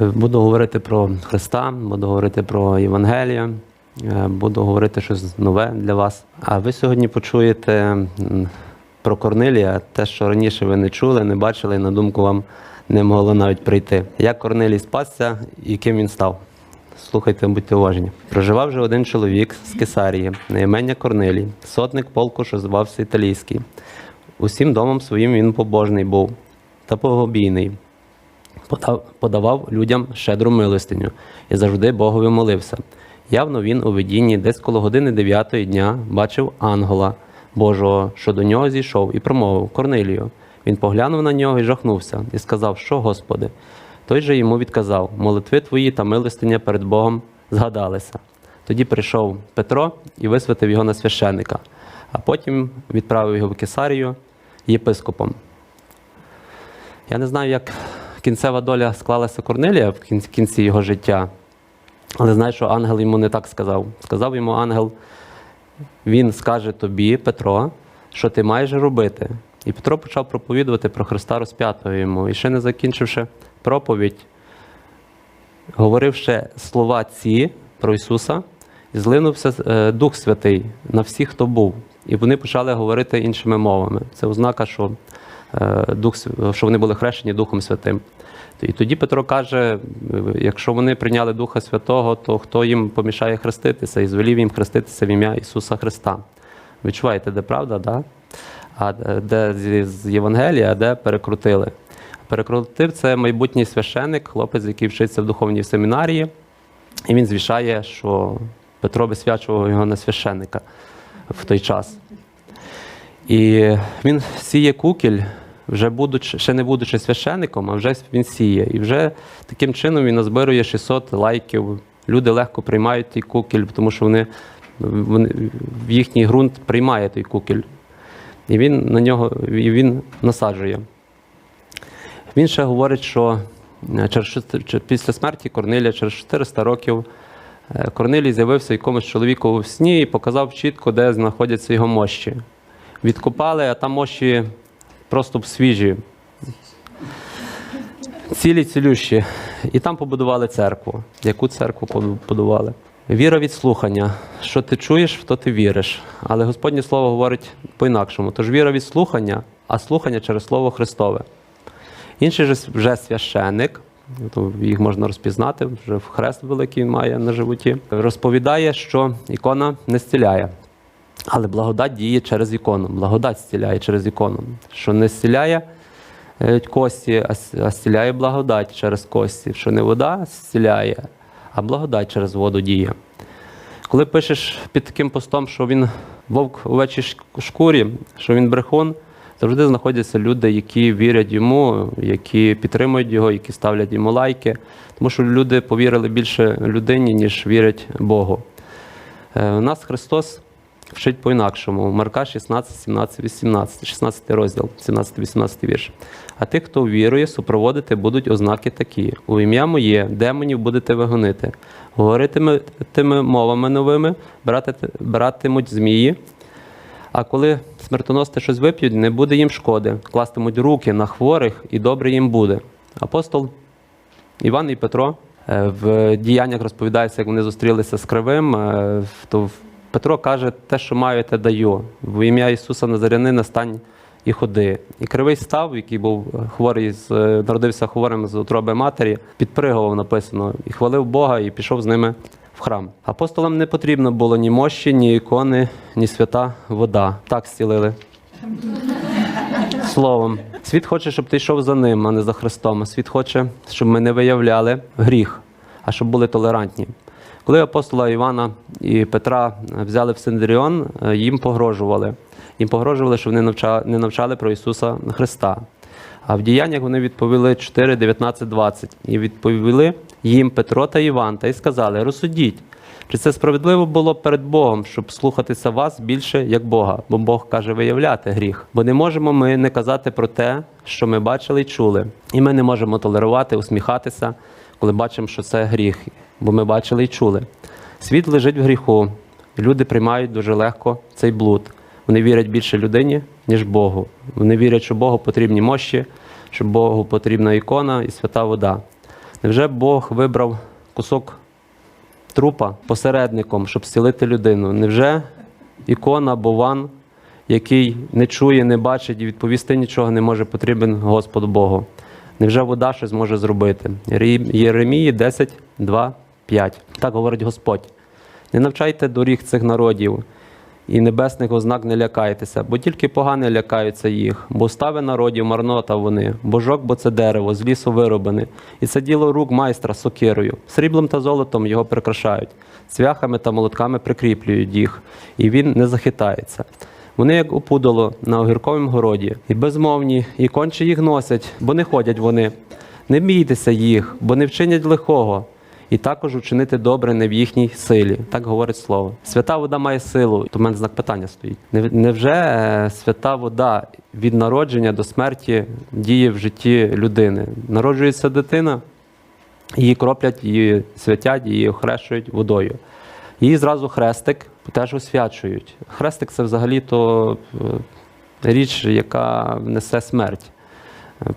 Буду говорити про Христа, буду говорити про Євангелія, е, буду говорити щось нове для вас. А ви сьогодні почуєте про Корнилія, те, що раніше ви не чули, не бачили, і на думку вам не могло навіть прийти. Як Корнилій спасся і ким він став? Слухайте, будьте уважні. Проживав же один чоловік з Кесарії, на імення Корнилій, сотник полку, що звався Італійський. Усім домом своїм він побожний був та богобійний подав, подавав людям щедру милостиню і завжди Богові молився. Явно він у видінні десь коло години дев'ятої дня бачив ангела Божого, що до нього зійшов, і промовив Корнилію. Він поглянув на нього і жахнувся, і сказав, що Господи. Той же йому відказав: молитви твої та милостиня перед Богом згадалися. Тоді прийшов Петро і висвятив його на священника, а потім відправив його в Кесарію єпископом. Я не знаю, як кінцева доля склалася Корнелія в кінці його життя, але знаю, що ангел йому не так сказав. Сказав йому ангел, він скаже тобі, Петро, що ти маєш робити. І Петро почав проповідувати про Христа розп'ятого йому. І ще не закінчивши проповідь, говорив ще слова ці про Ісуса, і злинувся е, Дух Святий на всіх, хто був. І вони почали говорити іншими мовами. Це ознака, що, Дух, що вони були хрещені Духом Святим. І тоді Петро каже: е, якщо вони прийняли Духа Святого, то хто їм помішає хреститися? І звелів їм хреститися в ім'я Ісуса Христа. Відчуваєте, де правда, да? а е, де з- Євангелія, а де перекрутили. Перекрутив це майбутній священик, хлопець, який вчиться в духовній семінарії, і він звішає, що Петро висвячував його на священника в той час. І він сіє кукіль, вже будучи, ще не будучи священником, а вже він сіє. І вже таким чином він назбирує 600 лайків. Люди легко приймають той кукіль, тому що вони, вони в їхній ґрунт приймає той кукіль. І він на нього і він насаджує. Він ще говорить, що е, через після смерті Корнилія, через 400 років, е, Корнилій з'явився якомусь чоловіку в сні і показав чітко, де знаходяться його мощі. Відкопали, а там мощі просто б свіжі. Цілі цілющі. І там побудували церкву. Яку церкву побудували? Віра від слухання. Що ти чуєш, в то ти віриш. Але Господнє Слово говорить по-інакшому. Тож віра від слухання, а слухання через Слово Христове. Інший же вже священик, їх можна розпізнати, вже в хрест великий має на животі, розповідає, що ікона не зціляє. Але благодать діє через ікону. Благодать зціляє через ікону. Що не зціляє е, кості, а зціляє благодать через кості. Що не вода зціляє, а благодать через воду діє. Коли пишеш під таким постом, що він вовк у вечій шкурі, що він брехун, завжди знаходяться люди, які вірять йому, які підтримують його, які ставлять йому лайки. Тому що люди повірили більше людині, ніж вірять Богу. Е, У нас Христос вчить по-інакшому. Марка 16, 17, 18, 16 розділ, 17-18 вірш. А тих, хто вірує, супроводити будуть ознаки такі: у ім'я моє демонів будете вигонити, говоритиме мовами новими, братимуть змії. А коли смертоносці щось вип'ють, не буде їм шкоди, кластимуть руки на хворих, і добре їм буде. Апостол Іван і Петро е, в діяннях розповідається, як вони зустрілися з кривим. е, То Петро каже, те, що маю, те даю. В ім'я Ісуса Назарянина стань і ходи. І кривий став, який був хворий, з, е, народився хворим з утроби матері, підпригував написано, і хвалив Бога, і пішов з ними в храм. Апостолам не потрібно було ні мощі, ні ікони, ні свята вода. Так зцілили. Словом, світ хоче, щоб ти йшов за ним, а не за Христом. Світ хоче, щоб ми не виявляли гріх, а щоб були толерантні. Коли апостола Івана і Петра взяли в Синдріон, е, їм погрожували. Їм погрожували, що вони навчали, не навчали про Ісуса Христа. А в діяннях вони відповіли 4, 19, 20. І відповіли їм Петро та Іван, та й сказали: розсудіть, чи це справедливо було перед Богом, щоб слухатися вас більше як Бога? Бо Бог каже виявляти гріх. Бо не можемо ми не казати про те, що ми бачили й чули. І ми не можемо толерувати, усміхатися, коли бачимо, що це гріх, бо ми бачили й чули. Світ лежить в гріху. Люди приймають дуже легко цей блуд. Вони вірять більше людині, ніж Богу. Вони вірять, що Богу потрібні мощі, що Богу потрібна ікона і свята вода. Невже Бог вибрав кусок трупа посередником, щоб зцілити людину? Невже ікона Бован, який не чує, не бачить і відповісти нічого не може, потрібен Господу Богу? Невже вода щось може зробити? Єремії 10, 2, 5. Так говорить Господь. Не навчайте доріг цих народів і небесних ознак не лякайтеся, бо тільки погане лякаються їх, бо стави народів марнота вони, божок, бо це дерево, з лісу вироблене, і це діло рук майстра сокирою. Сріблом та золотом його прикрашають, цвяхами та молотками прикріплюють їх, і він не захитається. Вони як опудало на огірковому городі, і безмовні, і конче їх носять, бо не ходять вони. Не бійтеся їх, бо не вчинять лихого і також учинити добре не в їхній силі. Так говорить слово. Свята вода має силу. То в мене знак питання стоїть. Невже е, свята вода від народження до смерті діє в житті людини? Народжується дитина, її кроплять, її святять, її охрещують водою. Її зразу хрестик теж освячують. Хрестик це взагалі-то е, річ, яка несе смерть.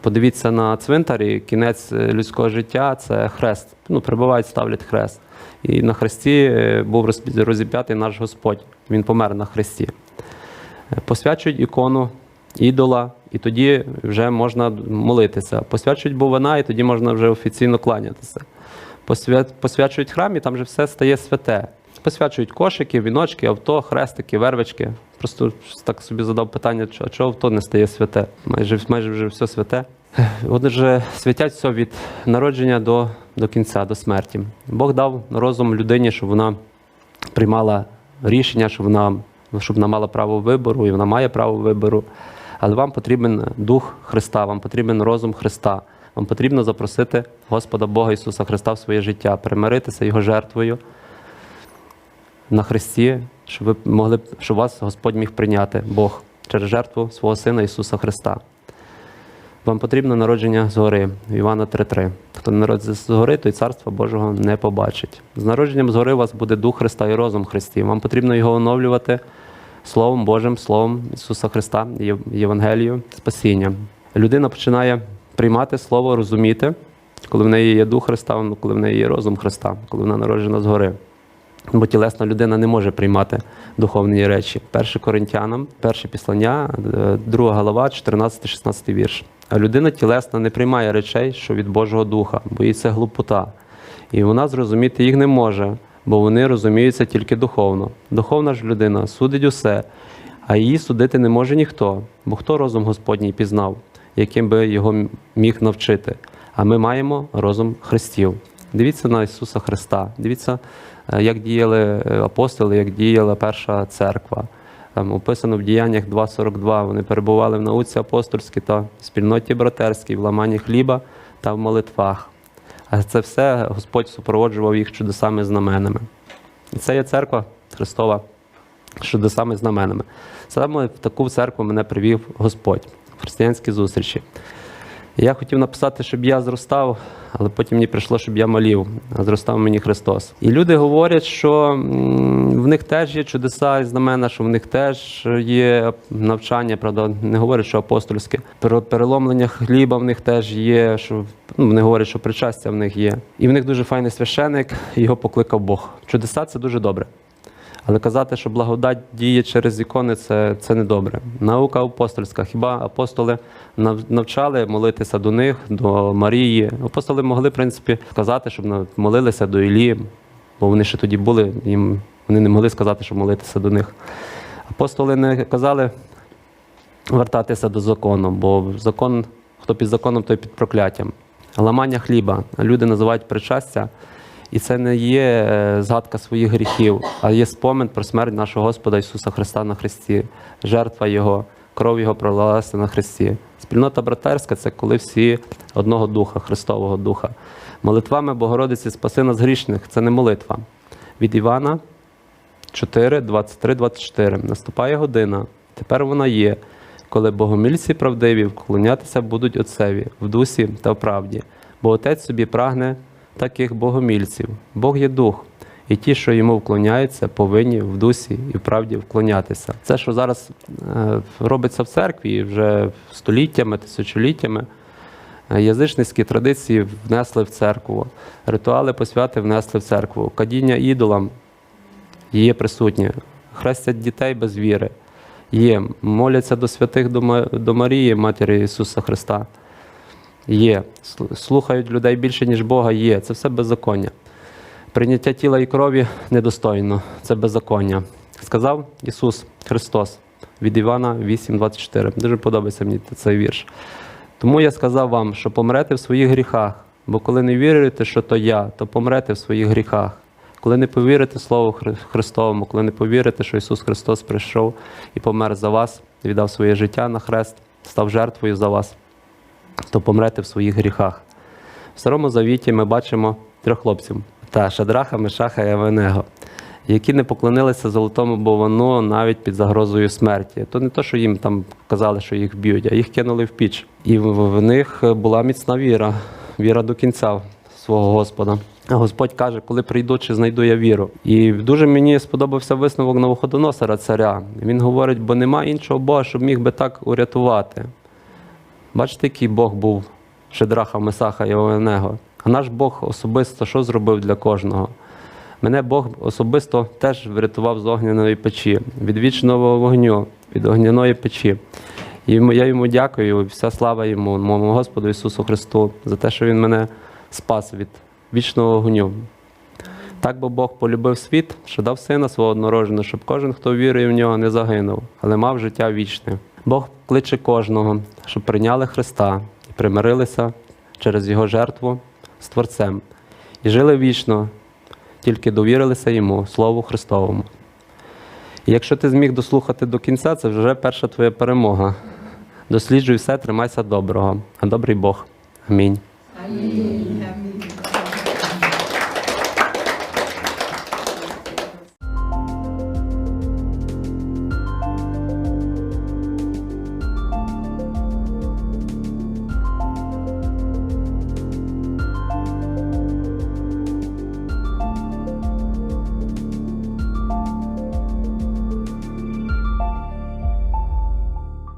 Подивіться на цвинтарі, кінець е, людського життя це хрест. Ну, прибувають, ставлять хрест. І на хресті е, був розіп'ятий наш Господь. Він помер на хресті. Е, Посвячують ікону ідола, і тоді вже можна молитися. Посвячують бовина, і тоді можна вже офіційно кланятися. Посвячують храм, і там вже все стає святе. Посвячують кошики, віночки, авто, хрестики, вервички. Просто так собі задав питання, а чого авто не стає святе? Майже, майже вже все святе. Отже, святять все від народження до, до кінця, до смерті. Бог дав розум людині, щоб вона приймала рішення, щоб вона, щоб вона мала право вибору, і вона має право вибору. Але вам потрібен дух Христа, вам потрібен розум Христа. Вам потрібно запросити Господа Бога Ісуса Христа в своє життя, примиритися Його жертвою на Христі, щоб ви могли, щоб вас Господь міг прийняти Бог через жертву свого Сина Ісуса Христа. Вам потрібно народження згори, Івана 3.3. Хто не народиться згори, той царства Божого не побачить. З народженням згори у вас буде Дух Христа і розум Христів. Вам потрібно його оновлювати Словом Божим, Словом Ісуса Христа, Єв- Євангелію, спасіння. Людина починає приймати Слово, розуміти, коли в неї є Дух Христа, коли в неї є розум Христа, коли вона народжена згори. Бо тілесна людина не може приймати духовні речі. Перше Коринтянам, перше післання, е, друга глава, 14-16 вірш. А людина тілесна не приймає речей, що від Божого Духа, бо їй це глупота. І вона зрозуміти їх не може, бо вони розуміються тільки духовно. Духовна ж людина судить усе, а її судити не може ніхто, бо хто розум Господній пізнав, яким би його міг навчити. А ми маємо розум Христів. Дивіться на Ісуса Христа, дивіться, як діяли е, апостоли, як діяла перша церква. Там описано в діяннях 2.42. Вони перебували в науці апостольській та спільноті братерській, в ламанні хліба та в молитвах. А це все Господь супроводжував їх чудесами знаменами. І це є церква Христова з чудесами знаменами. Саме в таку церкву мене привів Господь в християнські зустрічі. Я хотів написати, щоб я зростав, але потім мені прийшло, щоб я малів, а зростав мені Христос. І люди говорять, що в них теж є чудеса і знамена, що в них теж є навчання, правда, не говорять, що апостольське. Про переломлення хліба в них теж є, що ну, вони говорять, що причастя в них є. І в них дуже файний священик, його покликав Бог. Чудеса це дуже добре. Але казати, що благодать діє через ікони, це, це не добре. Наука апостольська. Хіба апостоли навчали молитися до них, до Марії? Апостоли могли, в принципі, сказати, щоб молилися до Ілії, бо вони ще тоді були, їм вони не могли сказати, щоб молитися до них. Апостоли не казали вертатися до закону, бо закон, хто під законом, той під прокляттям. Ламання хліба. Люди називають причастя. І це не є е, згадка своїх гріхів, а є спомин про смерть нашого Господа Ісуса Христа на Христі, жертва Його, кров Його пролилася на Христі. Спільнота братерська це коли всі одного духа, Христового Духа. Молитвами Богородиці спаси нас грішних це не молитва. Від Івана 4, 23, 24. Наступає година, тепер вона є, коли богомільці правдиві вклонятися будуть Отцеві в дусі та в правді, бо Отець собі прагне таких богомільців. Бог є дух, і ті, що йому вклоняються, повинні в дусі і в правді вклонятися. Це, що зараз е, робиться в церкві, вже століттями, тисячоліттями. Е, Язичницькі традиції внесли в церкву, ритуали посвяти внесли в церкву, кадіння ідолам є присутнє, хрестять дітей без віри, є, моляться до святих до Марії, Матері Ісуса Христа. Є. Слухають людей більше, ніж Бога, є. Це все беззаконня. Прийняття тіла і крові недостойно, це беззаконня. Сказав Ісус Христос від Івана 8,24. Дуже подобається мені цей вірш. Тому я сказав вам, що помрете в своїх гріхах, бо коли не вірите, що то я, то помрете в своїх гріхах. Коли не повірите Слову Христовому, коли не повірите, що Ісус Христос прийшов і помер за вас, віддав своє життя на хрест, став жертвою за вас, то помрете в своїх гріхах. В Старому Завіті ми бачимо трьох хлопців та Шадраха, Мешаха і Авенего, які не поклонилися золотому бовану навіть під загрозою смерті. То не то, що їм там казали, що їх б'ють, а їх кинули в піч. І в, в них була міцна віра, віра до кінця свого Господа. Господь каже, коли прийду, чи знайду я віру. І дуже мені сподобався висновок Новоходоносора царя. Він говорить, бо нема іншого Бога, щоб міг би так урятувати. Бачите, який Бог був Шедраха, Месаха і Овенего. А наш Бог особисто що зробив для кожного? Мене Бог особисто теж врятував з огняної печі, від вічного вогню, від огняної печі. І я йому дякую, вся слава йому, моєму Господу Ісусу Христу, за те, що Він мене спас від вічного вогню. Так бо Бог полюбив світ, що дав сина свого однородженого, щоб кожен, хто вірує в нього, не загинув, але мав життя вічне. Бог кличе кожного, щоб прийняли Христа і примирилися через Його жертву з Творцем і жили вічно, тільки довірилися йому, Слову Христовому. І якщо ти зміг дослухати до кінця, це вже перша твоя перемога. Досліджуй все, тримайся доброго, а добрий Бог. Амінь. Амінь.